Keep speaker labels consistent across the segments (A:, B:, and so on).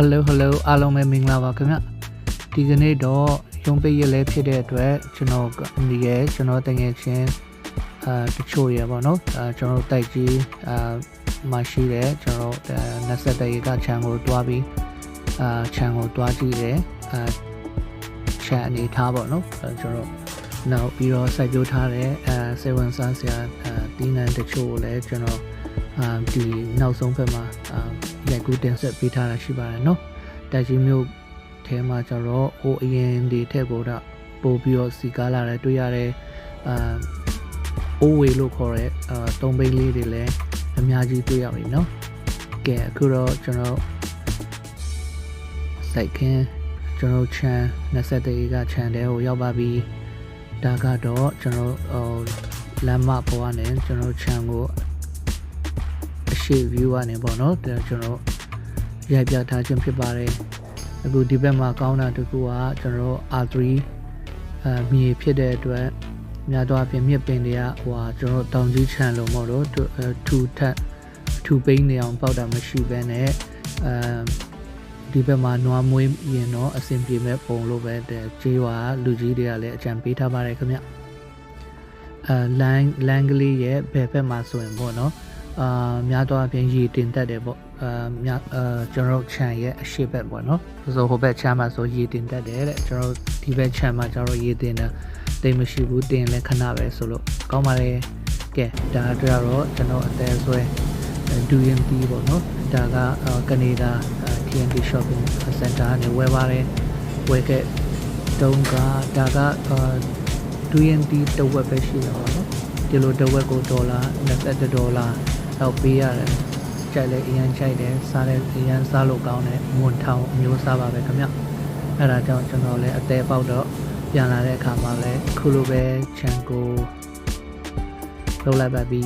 A: Hello Hello အားလုံးပဲမင်္ဂလာပါခင်ဗျဒီကနေ့တော့ရုံးပိတ်ရက်လဲဖြစ်တဲ့အတွက်ကျွန်တော်ဒီရဲ့ကျွန်တော်တငယ်ချင်းအာတချို့ရပါတော့အာကျွန်တော်တိုက်ကြီးအာမရှိတယ်ကျွန်တော်20တရေကခြံကိုတွားပြီးအာခြံကိုတွားကြည့်တယ်အာခြံအနေထားပေါ့နော်အဲကျွန်တော်နောက်ပြီးတော့စိုက်ပျိုးထားတဲ့အဲစေဝန်စားဆရာအာတီးနန်းတချို့ကိုလည်းကျွန်တော် အာဒီနောက်ဆုံးဘက်မှာအာရိုက်ကူးတင်ဆက်ပေးထားတာရှိပါတယ်နော်တိုက်ကြီးမျိုးထဲမှာကျတော့ဟိုအရင်ဒီထက်ကိုတော့ပို့ပြီးတော့စီကားလာတယ်တွေ့ရတယ်အာအိုးဝေလို့ခေါ်တဲ့အာတုံးပိန်းလေးတွေလည်းအများကြီးတွေ့ရပြီနော်ကဲအခုတော့ကျွန်တော်စိုက်ခင်းကျွန်တော်ချန်20တေကချန်တဲကိုရောက်ပါပြီဒါကတော့ကျွန်တော်ဟိုလမ်းမပေါ်ကနေကျွန်တော်ချန်ကိုအ ရှိ view ကနေပေါ့နော်ဒါကျွန်တော်ရိုက်ပြထားခြင်းဖြစ်ပါတယ်အခုဒီဘက်မှာကောင်းတာတစ်ခုကကျွန်တော် R3 အဲမြေဖြစ်တဲ့အတွက်များသောအားဖြင့်မြစ်ပင်တွေကဟိုဟာကျွန်တော်တောင်ကြီးခြံလို့မဟုတ်တော့ထူထက်ထူပိန်းနေအောင်ပေါက်တာမရှိဘဲနဲ့အဲဒီဘက်မှာနွားမွေးရင်တော့အဆင်ပြေမဲ့ပုံလို့ပဲတဲ့ကြေးဝါလူကြီးတွေကလည်းအကြံပေးထားပါတယ်ခင်ဗျအဲလန်လန်ကလေးရဲ့ဘယ်ဘက်မှာဆိုရင်ပေါ့နော် အာများသောအားဖြင့်ရေတင်တတ်တယ်ပေါ့အာများအာကျွန်တော်ခြံရဲ့အရှိဘက်ပေါ့နော်ဆိုဟိုဘက်ခြံမှာဆိုရေတင်တတ်တယ်တဲ့ကျွန်တော်ဒီဘက်ခြံမှာကျွန်တော်ရေတင်တာတိတ်မရှိဘူးတင်လဲခဏပဲဆိုလို့ကောင်းပါလေကဲဒါအတွက်တော့ကျွန်တော်အသေးဆွဲဒူရင်တီပေါ့နော်ဒါကကနေဒါ TNT shopping center နဲ့ဝယ်ပါတယ်ဝယ်ခဲ့တုံးကဒါကဒူရင်တီတစ်ဝက်ပဲရှိတော့နော်ဒီလိုတစ်ဝက်ကိုဒေါ်လာ20ဒေါ်လာ တော့ပေးရတယ်ကြိုက်လဲအရင်ကြိုက်တယ်စားလဲအရင်စားလို့ကောင်းတယ်မွန်ထောင်အမျိုးစားပါပဲခင်ဗျအဲ့ဒါကြောင့်ကျွန်တော်လည်းအသေးပေါက်တော့ပြန်လာတဲ့အခါမှာလည်းခုလိုပဲချန်ကိုလောက်လိုက်ပါပြီ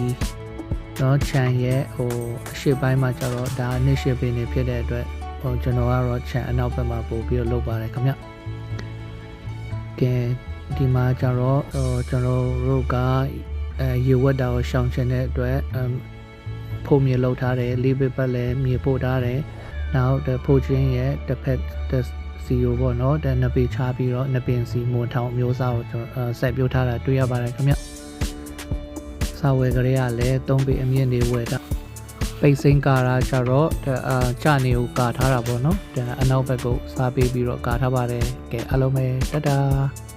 A: တော့ချန်ရဲ့ဟိုအရှိပိုင်းမှာကျတော့ဒါနှစ်ရှိပင်နေဖြစ်တဲ့အတွက်ဟိုကျွန်တော်ကတော့ချန်အနောက်ဘက်မှာပို့ပြီးတော့လုပ်ပါတယ်ခင်ဗျကဲဒီမှာကျတော့ဟိုကျွန်တော်တို့ကအဲရေဝက်တာကိုရှောင်ချင်တဲ့အတွက် ဖုံမြေလောက်ထားတယ်လေးပပတ်လည်းမြေပို့ထားတယ်နောက်ဖိုးချင်းရဲ့တစ်ဖက်စီယိုပေါ့နော်တဲ့နှစ်ပေချပြီးတော့နှစ်ပင်စီမွန်ထောင်မျိုးစားကိုကျွန်တော်ဆက်ပြုတ်ထားတာတွေ့ရပါတယ်ခင်ဗျစာဝယ်ကလေးကလည်း၃ပေအမြင့်နေဝယ်တာပိတ်စိမ်းကာတာကြတော့အာကြနေကိုကာထားတာပေါ့နော်ဒါအနောက်ဘက်ကိုစားပေးပြီးတော့ကာထားပါတယ်ကဲအားလုံးပဲတတား